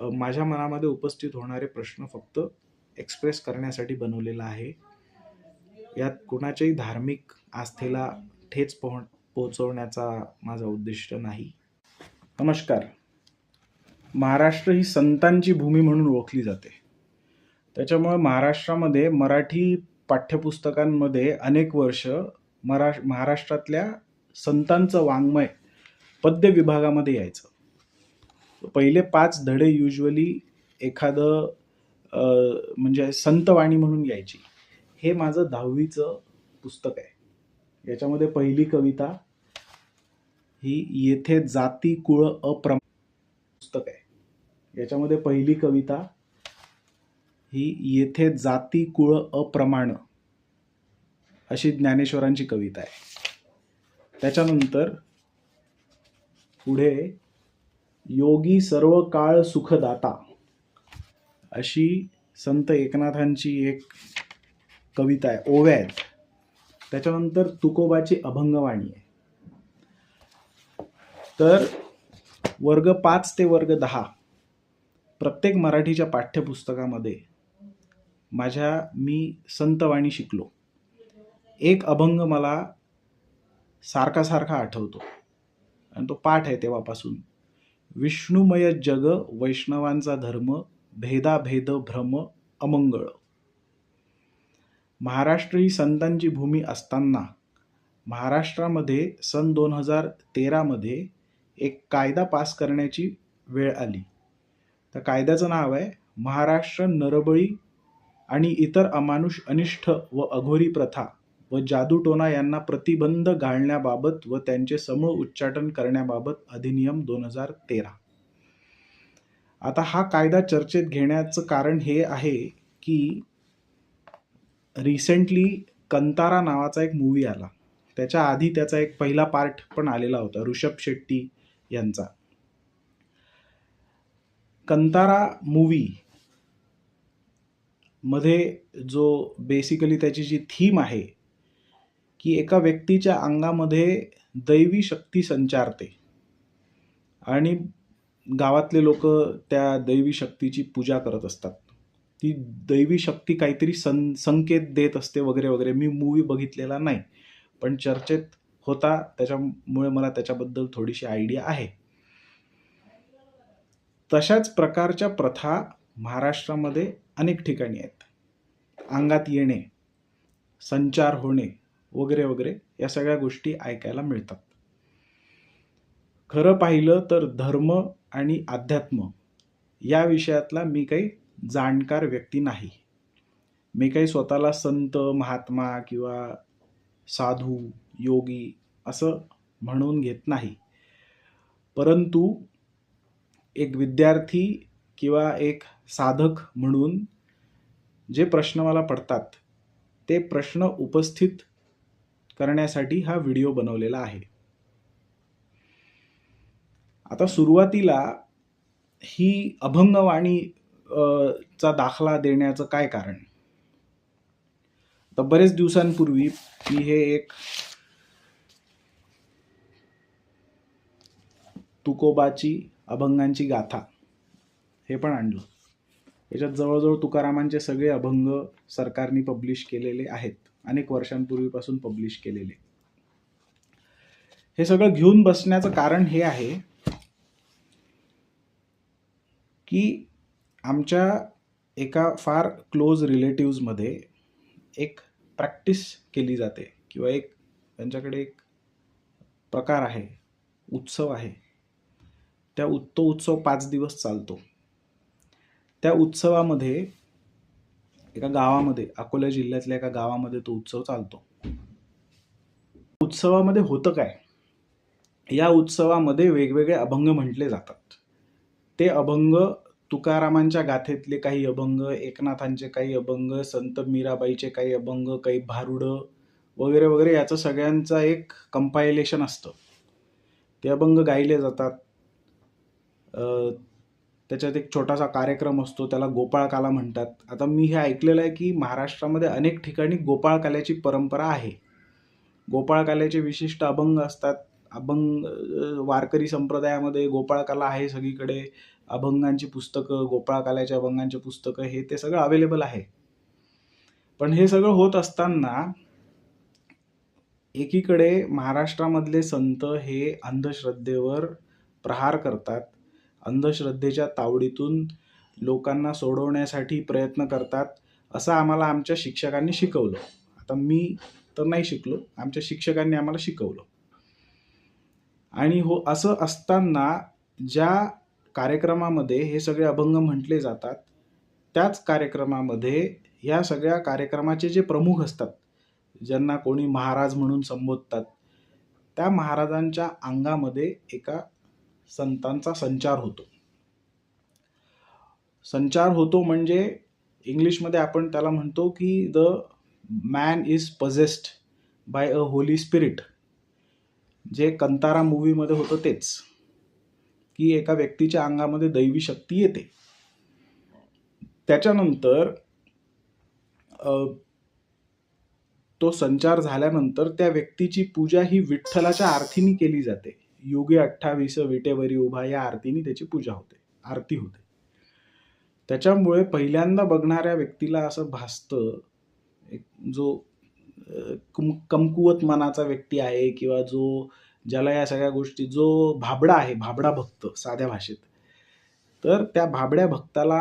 माझ्या मनामध्ये उपस्थित होणारे प्रश्न फक्त एक्सप्रेस करण्यासाठी बनवलेला आहे. यात कुणाच्याही धार्मिक आस्थेला ठेच पोह पोहोचवण्याचा माझा उद्दिष्ट नाही. नमस्कार. महाराष्ट्र ही संतांची भूमी म्हणून ओळखली जाते. त्याच्यामुळे महाराष्ट्रामध्ये मराठी पाठ्यपुस्तकांमध्ये अनेक वर्ष मरा महाराष्ट्रातल्या संतांचं वाङ्मय पद्य विभागामध्ये यायचं. पहिले पाच धडे युजली एखादं म्हणजे संतवाणी म्हणून यायची हे माझं दहावीचं पुस्तक आहे. याच्यामध्ये पहिली कविता ही येथे जाती कुळ अप्रम पुस्तक आहे. याच्यामध्ये पहिली कविता ही येथे जाती कुळ अप्रमाण अशी ज्ञानेश्वरांची कविता आहे. त्याच्यानंतर पुढे योगी सर्व काळ सुखदाता. अशी संत एकनाथांची एक कविता आहे ओव्या आहेत. त्याच्यानंतर तुकोबाची अभंगवाणी आहे. तर वर्ग पाच ते वर्ग दहा प्रत्येक मराठीच्या पाठ्यपुस्तकामध्ये माझ्या मी संतवाणी शिकलो. एक अभंग मला सारखा सारखा आठवतो. आणि तो पाठ आहे तेव्हापासून. विष्णुमय जग वैष्णवांचा धर्म भेदाभेद भ्रम अमंगळ. महाराष्ट्र ही संतांची भूमी असताना महाराष्ट्रामध्ये सन दोन हजार तेरामध्ये एक कायदा पास करण्याची वेळ आली. त्या कायद्याचं नाव आहे महाराष्ट्र नरबळी आणि इतर अमानुष अनिष्ठ व अघोरी प्रथा. व जादूटोना यांना प्रतिबंध घालण्याबाबत व त्यांचे समूळ उच्चाटन करण्याबाबत अधिनियम दोन हजार तेरा. आता हा कायदा चर्चेत घेण्याचं कारण हे आहे की रिसेंटली कंतारा नावाचा एक मूवी आला. त्याच्या आधी त्याचा एक पहिला पार्ट पण आलेला होता ऋषभ शेट्टी यांचा. कंतारा मूवी मध्ये जो बेसिकली त्याची जी थीम आहे की एका व्यक्तीच्या अंगामध्ये दैवी शक्ती संचारते. आणि गावातले लोक त्या दैवी शक्तीची पूजा करत असतात. ती दैवी शक्ती काहीतरी सं संकेत देत असते वगैरे वगैरे. मी मूवी बघितलेला नाही. पण चर्चेत होता. त्याच्यामुळे मला त्याच्याबद्दल थोडीशी आयडिया आहे. तशाच प्रकारच्या प्रथा महाराष्ट्रामध्ये अनेक ठिकाणी आहेत. अंगात येणे संचार होणे वगैरे वगैरे या सगळ्या गोष्टी ऐकायला मिळतात. खरं पाहिलं तर धर्म आणि अध्यात्म या विषयातला मी काही जाणकार व्यक्ती नाही. मी काही स्वतःला संत महात्मा किंवा साधू योगी असं म्हणून घेत नाही. परंतु एक विद्यार्थी किंवा एक साधक म्हणून जे प्रश्न मला पडतात ते प्रश्न उपस्थित करण्यासाठी हा व्हिडिओ बनवलेला आहे. आता सुरुवातीला ही अभंगवाणी चा दाखला देण्याचं काय कारण? तर बरेच दिवसांपूर्वी मी हे एक तुकोबाची अभंगांची गाथा हे पण आणलं. याच्यात जवळजवळ तुकारामांचे सगळे अभंग सरकारने पब्लिश केलेले आहेत. अनेक वर्षांपूर्वीपासून पब्लिश केलेले. हे सगळं घेऊन बसण्याचं कारण हे आहे की आमच्या एका फार क्लोज रिलेटिव्समध्ये एक प्रॅक्टिस केली जाते किंवा एक त्यांच्याकडे एक प्रकार आहे उत्सव आहे. त्या उत्तो तो उत्सव पाच दिवस चालतो. त्या उत्सवामध्ये एका गावामध्ये अकोला जिल्ह्यातल्या एका गावामध्ये तो उत्सव चालतो. उत्सवामध्ये होतं काय? या उत्सवामध्ये वेगवेगळे अभंग म्हटले जातात. ते अभंग तुकारामांच्या गाथेतले काही अभंग एकनाथांचे काही अभंग संत मीराबाईचे काही अभंग काही भारुडं वगैरे वगैरे याचं सगळ्यांचा एक कंपायलेशन असतं. ते अभंग गायले जातात. त्याच्यात एक छोटासा कार्यक्रम असतो त्याला गोपाळकाला म्हणतात. आता मी हे ऐकलेलं आहे की महाराष्ट्रामध्ये अनेक ठिकाणी गोपाळकाल्याची परंपरा आहे. गोपाळकाल्याचे विशिष्ट अभंग असतात. अभंग वारकरी संप्रदायामध्ये गोपाळकाला आहे सगळीकडे. अभंगांची पुस्तकं गोपाळकाल्याच्या अभंगांची पुस्तकं हे ते सगळं अवेलेबल आहे. पण हे सगळं होत असताना एकीकडे महाराष्ट्रामधले संत हे अंधश्रद्धेवर प्रहार करतात. अंधश्रद्धेच्या तावडीतून लोकांना सोडवण्यासाठी प्रयत्न करतात असं आम्हाला आमच्या शिक्षकांनी शिकवलं. आता मी तर नाही शिकलो आमच्या शिक्षकांनी आम्हाला शिकवलं. आणि हो असं असताना ज्या कार्यक्रमामध्ये हे सगळे अभंग म्हटले जातात त्याच कार्यक्रमामध्ये या सगळ्या कार्यक्रमाचे जे प्रमुख असतात ज्यांना कोणी महाराज म्हणून संबोधतात त्या महाराजांच्या अंगामध्ये एका संतांचा संचार होतो. संचार होतो म्हणजे इंग्लिशमध्ये आपण त्याला म्हणतो की the man is possessed by a holy spirit जे कंतारा मूवीमध्ये होतं तेच. की एका व्यक्तीच्या अंगामध्ये दैवी शक्ती येते. त्याच्यानंतर तो संचार झाल्यानंतर त्या व्यक्तीची पूजा ही विठ्ठलाच्या आरतीने केली जाते. युगे अठ्ठावीस विटेवरी उभा या आरतीने त्याची पूजा होते आरती होते. त्याच्यामुळे पहिल्यांदा बघणाऱ्या व्यक्तीला असं भासतं एक जो कम कुम कमकुवत मनाचा व्यक्ती आहे किंवा जो ज्याला या सगळ्या गोष्टी जो भाबडा आहे भाबडा भक्त साध्या भाषेत तर त्या भाबड्या भक्ताला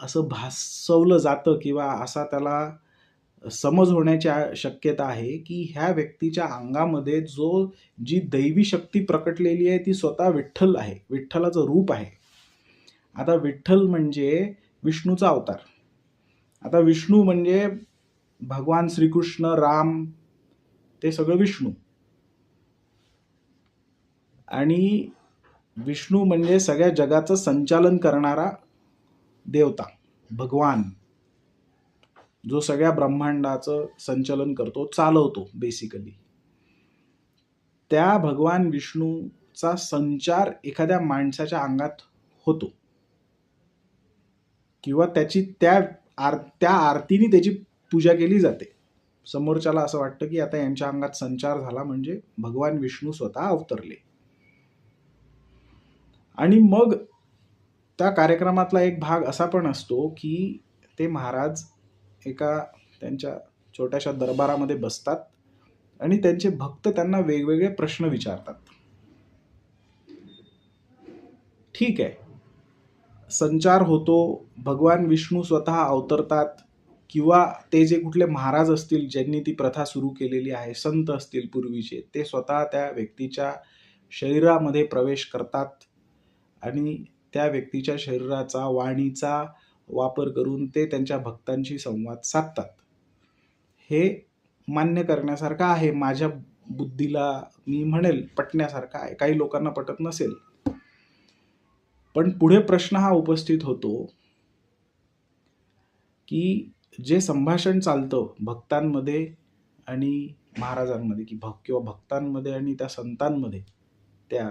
असं भासवलं जातं किंवा असा त्याला समज होण्याची शक्यता आहे की ह्या व्यक्तीच्या अंगामध्ये जो जी दैवी शक्ती प्रकटलेली आहे ती स्वतः विठ्ठल आहे. विठ्ठलाचं रूप आहे. आता विठ्ठल म्हणजे विष्णूचा अवतार. आता विष्णू म्हणजे भगवान श्रीकृष्ण राम ते सगळं विष्णू. आणि विष्णू म्हणजे सगळ्या जगाचं संचालन करणारा देवता भगवान. जो सगळ्या ब्रह्मांडाचं संचलन करतो चालवतो बेसिकली त्या भगवान विष्णूचा संचार एखाद्या माणसाच्या अंगात होतो. किंवा त्याची त्या आर त्या आरतीने त्याची पूजा केली जाते. समोरच्याला असं वाटतं की आता यांच्या अंगात संचार झाला म्हणजे भगवान विष्णू स्वतः अवतरले. आणि मग त्या कार्यक्रमातला एक भाग असा पण असतो की ते महाराज एका त्यांच्या छोट्याशा दरबारामध्ये बसतात आणि त्यांचे भक्त त्यांना वेगवेगळे प्रश्न विचारतात. ठीक आहे. संचार होतो भगवान विष्णू स्वतः अवतरतात किंवा ते जे कुठले महाराज असतील ज्यांनी ती प्रथा सुरू केलेली आहे संत असतील पूर्वीचे ते स्वतः त्या व्यक्तीच्या शरीरामध्ये प्रवेश करतात आणि त्या व्यक्तीच्या शरीराचा वाणीचा वापर करून ते त्यांच्या भक्तांशी संवाद साधतात. हे मान्य करण्यासारखं आहे. माझ्या बुद्धीला मी म्हणेल पटण्यासारखं आहे. काही लोकांना पटत नसेल. पण पुढे प्रश्न हा उपस्थित होतो की जे संभाषण चालतं भक्तांमध्ये आणि महाराजांमध्ये की भक् किंवा भक्तांमध्ये आणि त्या संतांमध्ये त्या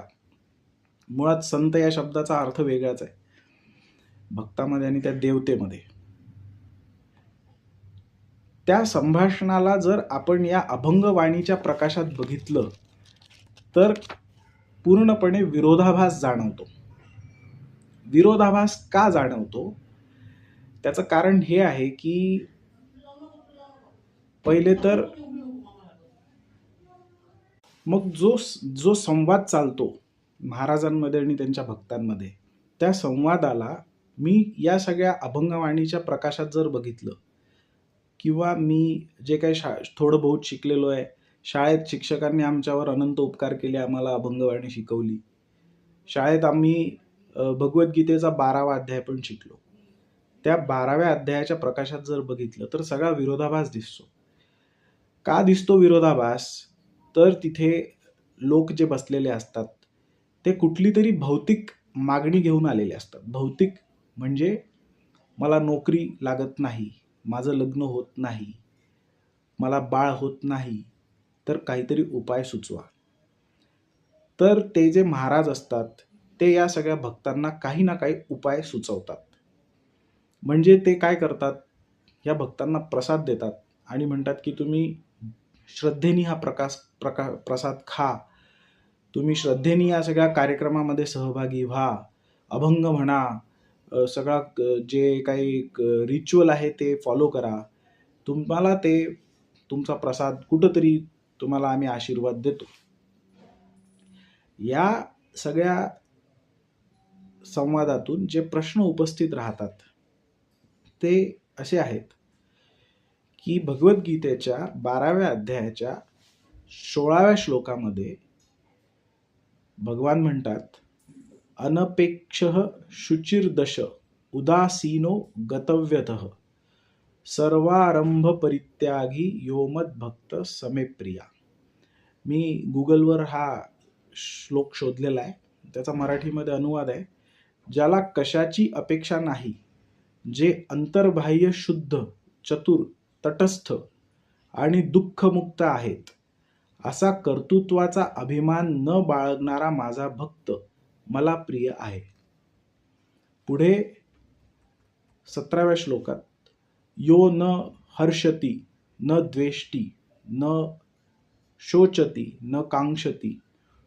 मुळात संत या शब्दाचा अर्थ वेगळाच आहे. भक्तामध्ये आणि त्या देवतेमध्ये. त्या संभाषणाला जर आपण या अभंगवाणीच्या प्रकाशात बघितलं तर पूर्णपणे विरोधाभास जाणवतो. विरोधाभास का जाणवतो? त्याचं कारण हे आहे की पहिले तर मग जो जो संवाद चालतो महाराजांमध्ये आणि त्यांच्या भक्तांमध्ये त्या संवादाला मी या सगळ्या अभंगवाणीच्या प्रकाशात जर बघितलं किंवा मी जे काही शा थोडं बहुत शिकलेलो आहे शाळेत शिक्षकांनी आमच्यावर अनंत उपकार केले आम्हाला अभंगवाणी शिकवली. शाळेत आम्ही भगवद्गीतेचा बारावा अध्याय पण शिकलो. त्या बाराव्या अध्यायाच्या प्रकाशात जर बघितलं तर सगळा विरोधाभास दिसतो. का दिसतो विरोधाभास? तर तिथे लोक जे बसलेले असतात ते कुठली तरी भौतिक मागणी घेऊन आलेले असतात. भौतिक म्हणजे मला नोकरी लागत नाही माझं लग्न होत नाही मला बाळ होत नाही तर काहीतरी उपाय सुचवा. तर ते जे महाराज असतात ते या सगळ्या भक्तांना काही ना काही उपाय सुचवतात. म्हणजे ते काय करतात? या भक्तांना प्रसाद देतात आणि म्हणतात की तुम्ही श्रद्धेने हा प्रकाश प्रका प्रसाद खा. तुम्ही श्रद्धेने या सगळ्या कार्यक्रमामध्ये सहभागी व्हा. अभंग म्हणा सगळा जे काही रिच्युअल आहे ते फॉलो करा. तुम्हाला ते तुमचा प्रसाद कुठंतरी तुम्हाला आम्ही आशीर्वाद देतो. या सगळ्या संवादातून जे प्रश्न उपस्थित राहतात ते असे आहेत की भगवद्गीतेच्या बाराव्या अध्यायाच्या सोळाव्या श्लोकामध्ये भगवान म्हणतात अनपेक्ष शुचिर्दश उदासीनो गतव्यतः। सर्वारंभ परित्यागी योमद भक्त समेप्रिया मी गुगलवर हा श्लोक शोधलेला आहे. त्याचा मराठीमध्ये अनुवाद आहे. ज्याला कशाची अपेक्षा नाही जे अंतर्बाह्य शुद्ध चतुर तटस्थ आणि दुःखमुक्त आहेत असा कर्तृत्वाचा अभिमान न बाळगणारा माझा भक्त मला प्रिय आहे. पुढे सतराव्या श्लोकात यो न हर्षती न द्वेष्टी न शोचती न कांक्षती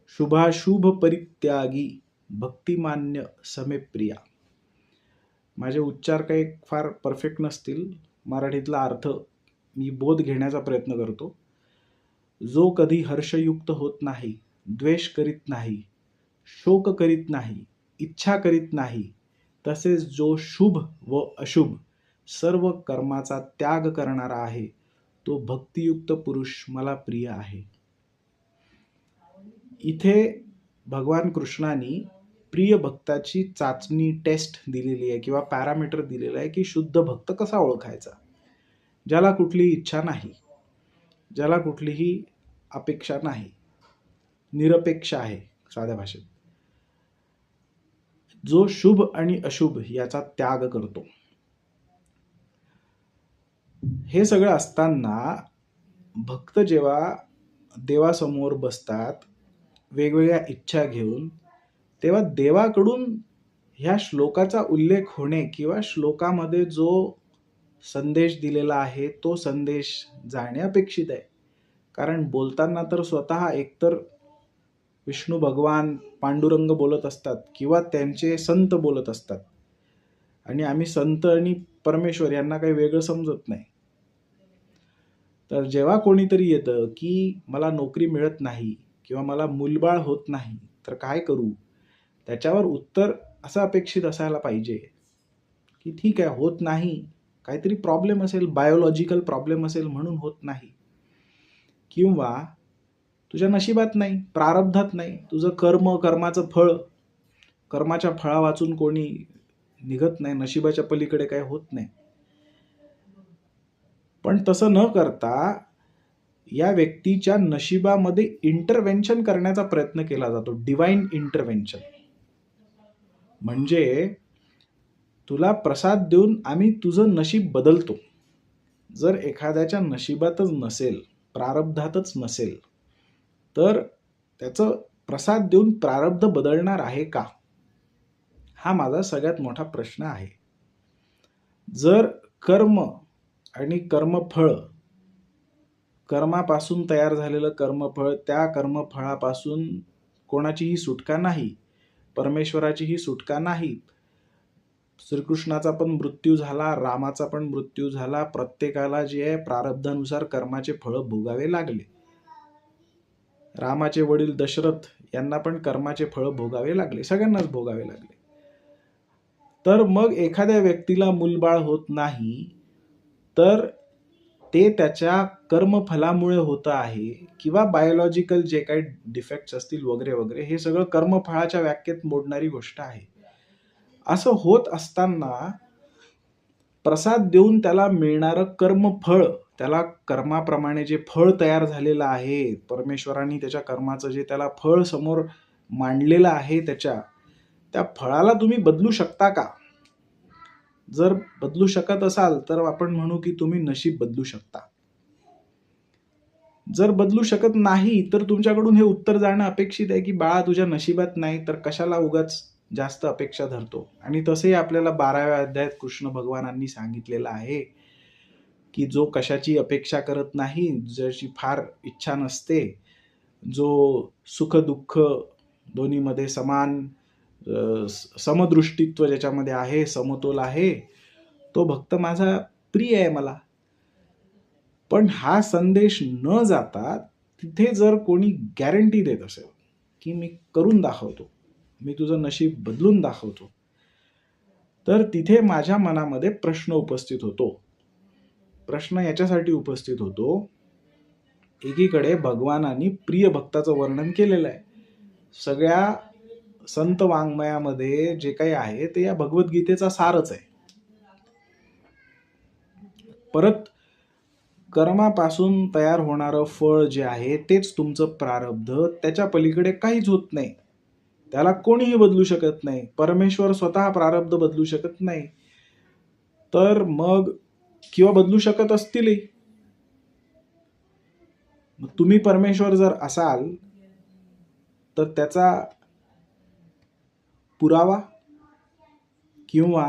शुभाशुभ परित्यागी भक्तिमान्य समेप्रिया माझे उच्चार काही फार परफेक्ट नसतील. मराठीतला अर्थ मी बोध घेण्याचा प्रयत्न करतो. जो कधी हर्षयुक्त होत नाही द्वेष करीत नाही शोक करीत नाही इच्छा करीत नाही तसेच जो शुभ व अशुभ सर्व कर्माचा त्याग करणारा आहे तो भक्तियुक्त पुरुष मला प्रिय आहे. इथे भगवान कृष्णानी प्रिय भक्ताची चाचणी टेस्ट दिलेली आहे किंवा पॅरामीटर दिलेलं आहे की शुद्ध भक्त कसा ओळखायचा? ज्याला कुठलीही इच्छा नाही ज्याला कुठलीही अपेक्षा नाही निरपेक्ष आहे साध्या भाषेत. जो शुभ आणि अशुभ याचा त्याग करतो. हे सगळं असताना भक्त जेव्हा देवासमोर बसतात वेगवेगळ्या इच्छा घेऊन तेव्हा देवाकडून ह्या श्लोकाचा उल्लेख होणे किंवा श्लोकामध्ये जो संदेश दिलेला आहे तो संदेश जाणे अपेक्षित आहे. कारण बोलताना तर स्वतः एकतर विष्णू भगवान पांडुरंग बोलत असतात किंवा त्यांचे संत बोलत असतात. आणि आम्ही संत आणि परमेश्वर यांना काही वेगळं समजत नाही. तर जेव्हा कोणीतरी येतं की मला नोकरी मिळत नाही किंवा मला मूलबाळ होत नाही तर काय करू? त्याच्यावर उत्तर असं अपेक्षित असायला पाहिजे की ठीक आहे होत नाही. काहीतरी प्रॉब्लेम असेल बायोलॉजिकल प्रॉब्लेम असेल म्हणून होत नाही. किंवा तुझ्या नशिबात नाही प्रारब्धात नाही. तुझं कर्म कर्माचं फळ कर्माच्या फळा वाचून कोणी निघत नाही नशिबाच्या पलीकडे काही होत नाही. पण तसं न करता या व्यक्तीच्या नशिबामध्ये इंटरव्हेन्शन करण्याचा प्रयत्न केला जातो. डिवाइन इंटरव्हेन्शन म्हणजे तुला प्रसाद देऊन आम्ही तुझं नशीब बदलतो. जर एखाद्याच्या नशिबातच नसेल प्रारब्धातच नसेल तर त्याचं प्रसाद देऊन प्रारब्ध बदलणार आहे का? हा माझा सगळ्यात मोठा प्रश्न आहे. जर कर्म आणि कर्मफळ कर्मापासून तयार झालेलं कर्मफळ त्या कर्मफळापासून कोणाचीही सुटका नाही परमेश्वराचीही सुटका नाही श्रीकृष्णाचा पण मृत्यू झाला रामाचा पण मृत्यू झाला प्रत्येकाला जे आहे प्रारब्धानुसार कर्माचे फळं भोगावे लागले. रामाचे वडील दशरथ यांना पण कर्माचे फळं भोगावे लागले. सगळ्यांनाच भोगावे लागले. तर मग एखाद्या व्यक्तीला मूलबाळ होत नाही तर ते त्याच्या कर्मफलामुळे होतं आहे किंवा बायोलॉजिकल जे काही डिफेक्ट्स असतील वगैरे वगैरे हे सगळं कर्मफळाच्या व्याख्येत मोडणारी गोष्ट आहे. असं होत असताना प्रसाद देऊन त्याला मिळणारं कर्मफळ त्याला कर्माप्रमाणे जे फळ तयार झालेलं आहे परमेश्वराने त्याच्या कर्माचं जे त्याला फळ समोर मांडलेलं आहे त्याच्या त्या फळाला तुम्ही बदलू शकता का? जर बदलू शकत असाल तर आपण म्हणू की तुम्ही नशीब बदलू शकता. जर बदलू शकत नाही तर तुमच्याकडून हे उत्तर जाणं अपेक्षित आहे की बाळा तुझ्या नशिबात नाही तर कशाला उगाच जास्त अपेक्षा धरतो? आणि तसेही आपल्याला बाराव्या अध्यायात कृष्ण भगवानांनी सांगितलेलं आहे की जो कशाची अपेक्षा करत नाही ज्याची फार इच्छा नसते जो सुख दुःख दोन्हीमध्ये समान समदृष्टित्व ज्याच्यामध्ये आहे समतोल आहे तो भक्त माझा प्रिय आहे मला. पण हा संदेश न जाता तिथे जर कोणी गॅरंटी देत असेल की मी करून दाखवतो मी तुझं नशीब बदलून दाखवतो तर तिथे माझ्या मनामध्ये प्रश्न उपस्थित होतो. प्रश्न याच्यासाठी उपस्थित होतो एकीकडे भगवानांनी प्रिय भक्ताचं वर्णन केलेलं आहे. सगळ्या संत वाङ्मयामध्ये जे काही आहे ते या भगवद्गीतेचा सारच आहे. परत कर्मापासून तयार होणारं फळ जे आहे तेच तुमचं प्रारब्ध त्याच्या पलीकडे काहीच होत नाही. त्याला कोणीही बदलू शकत नाही. परमेश्वर स्वतः प्रारब्ध बदलू शकत नाही. तर मग किंवा बदलू शकत असतीलही. मग तुम्ही परमेश्वर जर असाल तर त्याचा पुरावा किंवा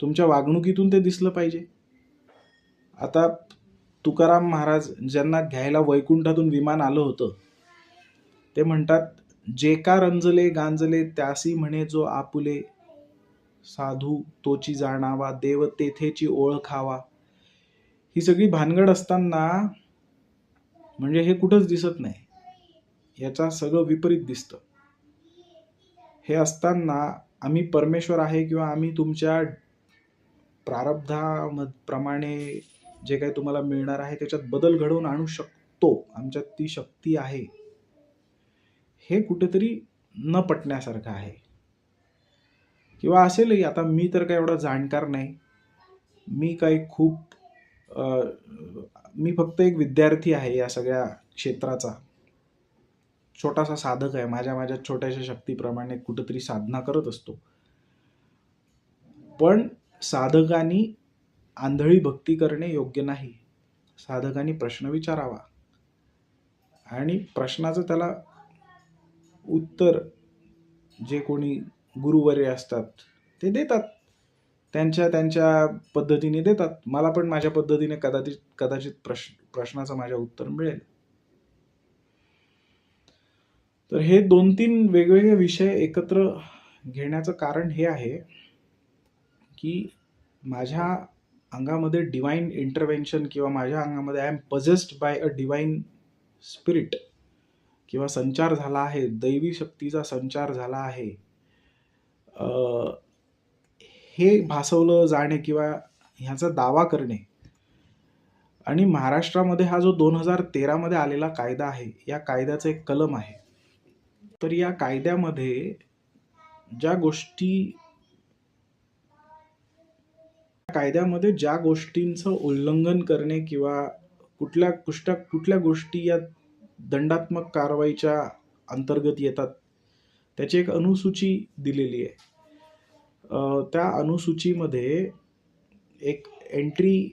तुमच्या वागणुकीतून ते दिसलं पाहिजे. आता तुकाराम महाराज ज्यांना घ्यायला वैकुंठातून विमान आलं होतं ते म्हणतात जे का रंजले गांजले त्यासी म्हणे जो आपुले साधू तोची जाणावा देव तेथेची ओळखावा ही सगळी भानगड असताना म्हणजे हे कुठंच दिसत नाही. याचा सगळं विपरीत दिसतं. हे असताना आम्ही परमेश्वर आहे किंवा आम्ही तुमच्या प्रारब्धाम प्रमाणे जे काही तुम्हाला मिळणार आहे त्याच्यात बदल घडवून आणू शकतो. आमच्यात ती शक्ती आहे. हे कुठेतरी न पटण्यासारखं आहे. किंवा असेलही आता मी तर काही एवढा जाणकार नाही. मी काही खूप मी फक्त एक विद्यार्थी आहे या सगळ्या क्षेत्राचा. छोटासा साधक आहे. माझ्या माझ्या छोट्याशा शक्तीप्रमाणे कुठंतरी साधना करत असतो. पण साधकांनी आंधळी भक्ती करणे योग्य नाही. साधकांनी प्रश्न विचारावा. आणि प्रश्नाचं त्याला उत्तर जे कोणी गुरुवर्य असतात ते देतात. त्यांच्या त्यांच्या पद्धतीने देतात. मला पण माझ्या पद्धतीने कदाचित कदाचित प्रश्न प्रश्नाचं माझ्या उत्तर मिळेल. तर हे दोन तीन वेगवेगळे विषय एकत्र घेण्याचं कारण हे आहे की माझ्या अंगामध्ये डिवाईन इंटरव्हेन्शन किंवा माझ्या अंगामध्ये I am possessed by a divine spirit किंवा संचार झाला आहे दैवी शक्तीचा संचार झाला आहे हे भासवलं जाणे किंवा ह्याचा दावा करणे आणि महाराष्ट्रामध्ये हा जो दोन हजार तेरामध्ये आलेला कायदा आहे या कायद्याचं एक कलम आहे. तर या कायद्यामध्ये ज्या गोष्टी कायद्यामध्ये ज्या गोष्टींचं उल्लंघन करणे किंवा कुठल्या कुठल्या कुठल्या गोष्टी या दंडात्मक कारवाईच्या अंतर्गत येतात त्याची एक अनुसूची दिलेली आहे. त्या अनुसूचीमध्ये एक एंट्री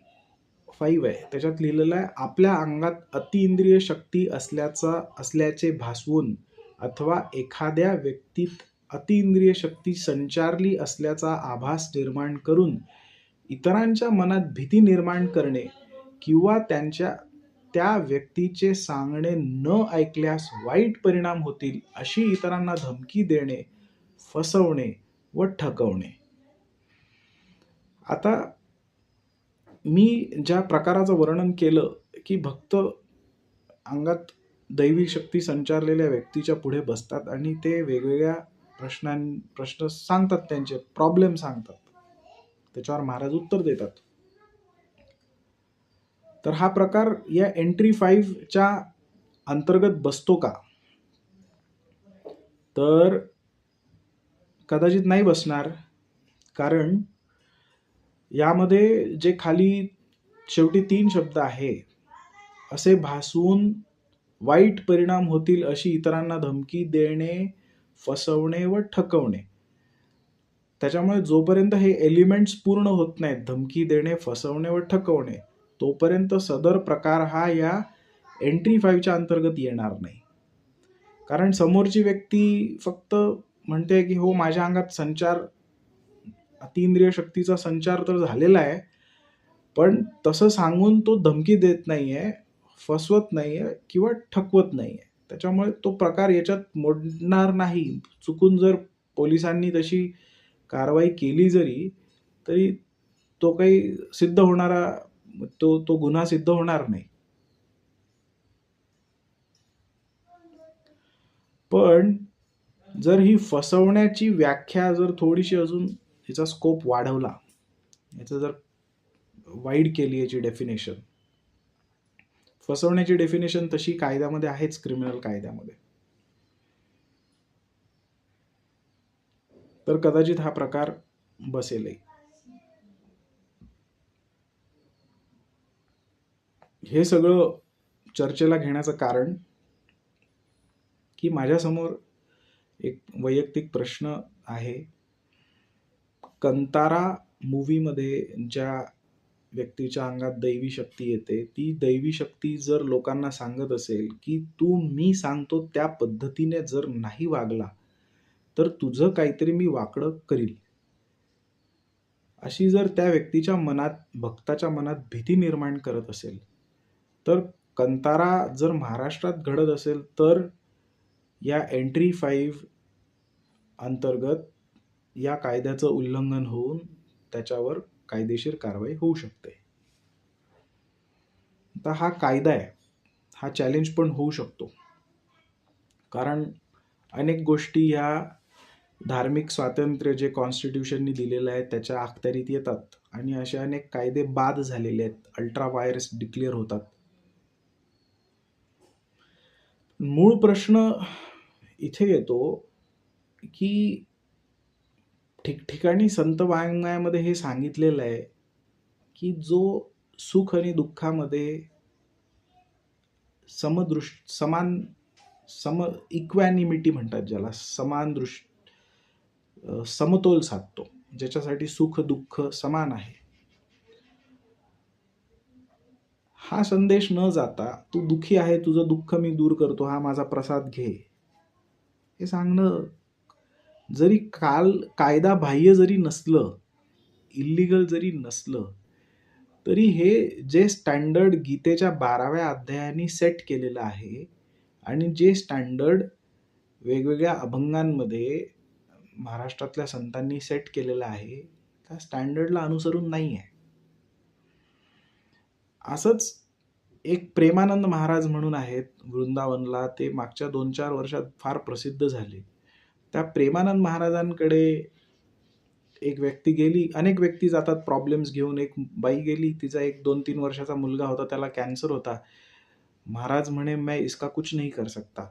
फाईव्ह आहे. त्याच्यात लिहिलेलं आहे आपल्या अंगात अतिइंद्रिय शक्ती असल्याचा असल्याचे भासवून अथवा एखाद्या व्यक्तीत अतिइंद्रिय शक्ती संचारली असल्याचा आभास निर्माण करून इतरांच्या मनात भीती निर्माण करणे किंवा त्यांच्या त्या व्यक्तीचे सांगणे न ऐकल्यास वाईट परिणाम होतील अशी इतरांना धमकी देणे फसवणे व ठकवणे आता मी ज्या प्रकाराचं वर्णन केलं की भक्त अंगात दैवी शक्ती संचारलेल्या व्यक्तीच्या पुढे बसतात आणि ते वेगवेगळ्या प्रश्नां प्रश्न सांगतात त्यांचे प्रॉब्लेम सांगतात. त्याच्यावर महाराज उत्तर देतात. तर हा प्रकार या एंट्री फाईव्हच्या अंतर्गत बसतो का? तर कदाचित नाही बसणार कारण यामध्ये जे खाली शेवटी तीन शब्द आहे असे भासवून वाईट परिणाम होतील अशी इतरांना धमकी देणे फसवणे व ठकवणे. त्याच्यामुळे जोपर्यंत हे एलिमेंट्स पूर्ण होत नाहीत धमकी देणे फसवणे व ठकवणे तोपर्यंत सदर प्रकार हा या एंट्री फाईव्हच्या अंतर्गत येणार नाही. कारण समोरची व्यक्ती फक्त म्हणते की हो माझ्या अंगात संचार अतिंद्रिय शक्तीचा संचार तर झालेला आहे पण तसं सांगून तो धमकी देत नाही आहे फसवत नाही आहे किंवा ठकवत नाही आहे त्याच्यामुळे तो प्रकार याच्यात मोडणार नाही. चुकून जर पोलिसांनी तशी कारवाई केली जरी तरी तो काही सिद्ध होणारा तो तो गुन्हा सिद्ध होणार नाही. पण जर ही फसवण्याची व्याख्या जर थोडीशी अजून हिचा स्कोप वाढवला याचं जर वाईड केली याची डेफिनेशन फसवण्याची डेफिनेशन तशी कायद्यामध्ये आहेच क्रिमिनल कायद्यामध्ये. तर कदाचित हा प्रकार बसेलही. हे सगळं चर्चेला घेण्याचं कारण की माझ्यासमोर एक वैयक्तिक प्रश्न आहे. कंतारा मूवीमध्ये ज्या व्यक्तीच्या अंगात दैवी शक्ती येते ती दैवी शक्ती जर लोकांना सांगत असेल की तू मी सांगतो त्या पद्धतीने जर नाही वागला तर तुझं काहीतरी मी वाकडं करील. अशी जर त्या व्यक्तीच्या मनात भक्ताच्या मनात भीती निर्माण करत असेल तर कंतारा जर महाराष्ट्रात घडत असेल तर या एंट्री फाईव्ह अंतर्गत या कायद्याचं उल्लंघन होऊन त्याच्यावर कायदेशीर कारवाई होऊ शकते. आता हा कायदा आहे हा चॅलेंज पण होऊ शकतो. कारण अनेक गोष्टी ह्या धार्मिक स्वातंत्र्य जे कॉन्स्टिट्यूशननी दिलेलं आहे त्याच्या अखत्यारीत येतात. आणि असे अनेक कायदे बाद झालेले आहेत. अल्ट्रा वायरस डिक्लेअर होतात. मूळ प्रश्न इथे येतो की ठिकठिकाणी संत वाङ्मयामध्ये हे सांगितलेलं आहे की जो सुख आणि दुःखामध्ये समदृश समान सम इक्वॅनिमिटी म्हणतात ज्याला समान दृष्ट समतोल साधतो ज्याच्यासाठी सुख दुःख समान आहे. हा संदेश न जाता तू दुःखी आहे तुझं दुःख मी दूर करतो हा माझा प्रसाद घे. हे सांगणं जरी काल कायदा बाह्य जरी नसलं इल्लिगल जरी नसलं तरी हे जे स्टँडर्ड गीतेच्या बाराव्या अध्यायाने सेट केलेलं आहे आणि जे स्टँडर्ड वेगवेगळ्या अभंगांमध्ये महाराष्ट्रातल्या संतांनी सेट केलेलं आहे त्या स्टँडर्डला अनुसरून नाही आहे असंच एक प्रेमानंद महाराज म्हणून आहेत वृंदावनला ते मागच्या दोन चार वर्षात फार प्रसिद्ध झाले. त्या प्रेमानंद महाराजांकडे एक व्यक्ती गेली अनेक व्यक्ती जातात प्रॉब्लेम्स घेऊन. एक बाई गेली तिचा एक दोन तीन वर्षाचा मुलगा होता त्याला कॅन्सर होता. महाराज म्हणे मैं इसका कुछ नहीं कर सकता.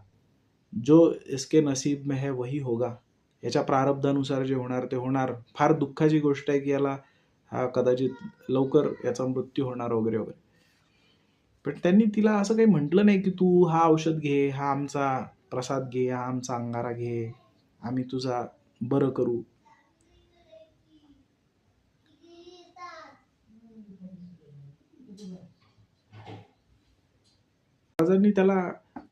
जो इसके नसीब में है वही होगा. याच्या प्रारब्धानुसार जे होणार ते होणार. फार दुःखाची गोष्ट आहे की याला हा कदाचित लवकर याचा मृत्यू होणार वगैरे वगैरे. पण त्यांनी तिला असं काही म्हटलं नाही की तू हा औषध घे हा आमचा प्रसाद घे हा आमचा अंगारा घे आम्ही तुझा बरं करू. महाराजांनी त्याला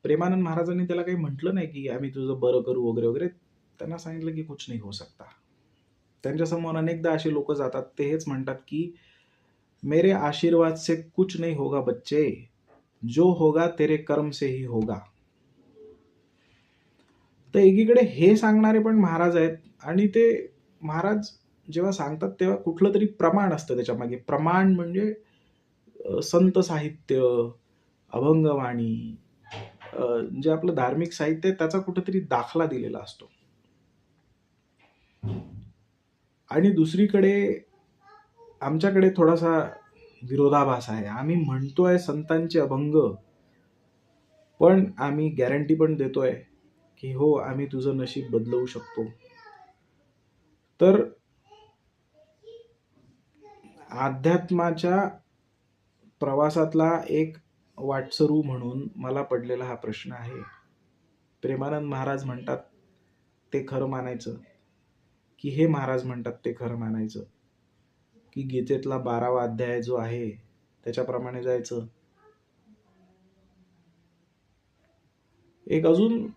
प्रेमानंद महाराजांनी त्याला काही म्हटलं नाही की आम्ही तुझं बरं करू वगैरे वगैरे. त्यांना सांगितलं की कुछ नाही हो सकता. त्यांच्यासमोर अनेकदा असे लोक जातात ते हेच म्हणतात की मेरे आशीर्वाद से कुछ नहीं होगा बच्चे। जो होगा तेरे कर्म से ही होगा। तर एकीकडे हे सांगणारे पण महाराज आहेत आणि ते महाराज जेव्हा सांगतात तेव्हा कुठलं तरी प्रमाण असतं त्याच्यामागे प्रमाण म्हणजे संत साहित्य अभंगवाणी जे आपलं धार्मिक साहित्य आहे त्याचा कुठेतरी दाखला दिलेला असतो. आणि दुसरीकडे आमच्याकडे थोडासा विरोधाभास आहे. आम्ही म्हणतोय संतांचे अभंग पण आम्ही गॅरंटी पण देतोय की हो आम्ही तुझं नशीब बदलवू शकतो. तर अध्यात्माच्या प्रवासातला एक वाटसरू म्हणून मला पडलेला हा प्रश्न आहे. प्रेमानंद महाराज म्हणतात ते खरं मानायचं. की हे महाराज म्हणतात ते खरं मानायचं. की गीतेतला बारावा अध्याय जो आहे त्याच्याप्रमाणे जायचं. एक अजून